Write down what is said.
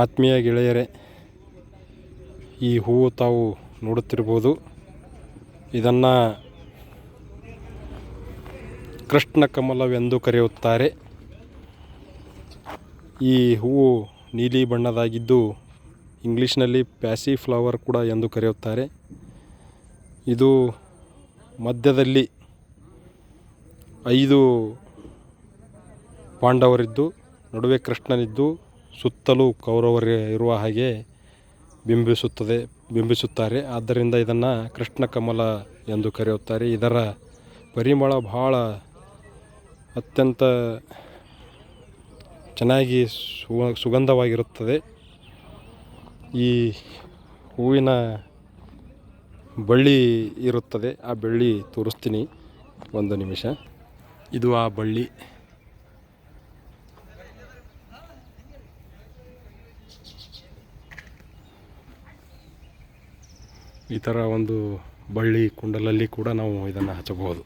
ಆತ್ಮೀಯ ಗೆಳೆಯರೇ, ಈ ಹೂವು ತಾವು ನೋಡುತ್ತಿರ್ಬೋದು ಇದನ್ನು ಕೃಷ್ಣ ಕಮಲವೆಂದು ಕರೆಯುತ್ತಾರೆ. ಈ ಹೂವು ನೀಲಿ ಬಣ್ಣದಾಗಿದ್ದು ಇಂಗ್ಲೀಷ್ನಲ್ಲಿ ಪ್ಯಾಸಿ ಫ್ಲವರ್ ಕೂಡ ಎಂದು ಕರೆಯುತ್ತಾರೆ. ಇದು ಮಧ್ಯದಲ್ಲಿ ಐದು ಪಾಂಡವರಿದ್ದು, ನಡುವೆ ಕೃಷ್ಣನಿದ್ದು ಸುತ್ತಲೂ ಕೌರವರೇ ಇರುವ ಹಾಗೆ ಬಿಂಬಿಸುತ್ತದೆ, ಬಿಂಬಿಸುತ್ತಾರೆ. ಆದ್ದರಿಂದ ಇದನ್ನು ಕೃಷ್ಣ ಕಮಲ ಎಂದು ಕರೆಯುತ್ತಾರೆ. ಇದರ ಪರಿಮಳ ಬಹಳ ಅತ್ಯಂತ ಚೆನ್ನಾಗಿ ಸುಗಂಧವಾಗಿರುತ್ತದೆ. ಈ ಹೂವಿನ ಬಳ್ಳಿ ಇರುತ್ತದೆ. ಆ ಬಳ್ಳಿ ತೋರಿಸ್ತೀನಿ. ಒಂದು ನಿಮಿಷ. ಇದು ಆ ಬಳ್ಳಿ. ಈ ಥರ ಒಂದು ಬಳ್ಳಿ ಕುಂಡಲಲ್ಲಿ ಕೂಡ ನಾವು ಇದನ್ನು ಹಚ್ಚಬಹುದು.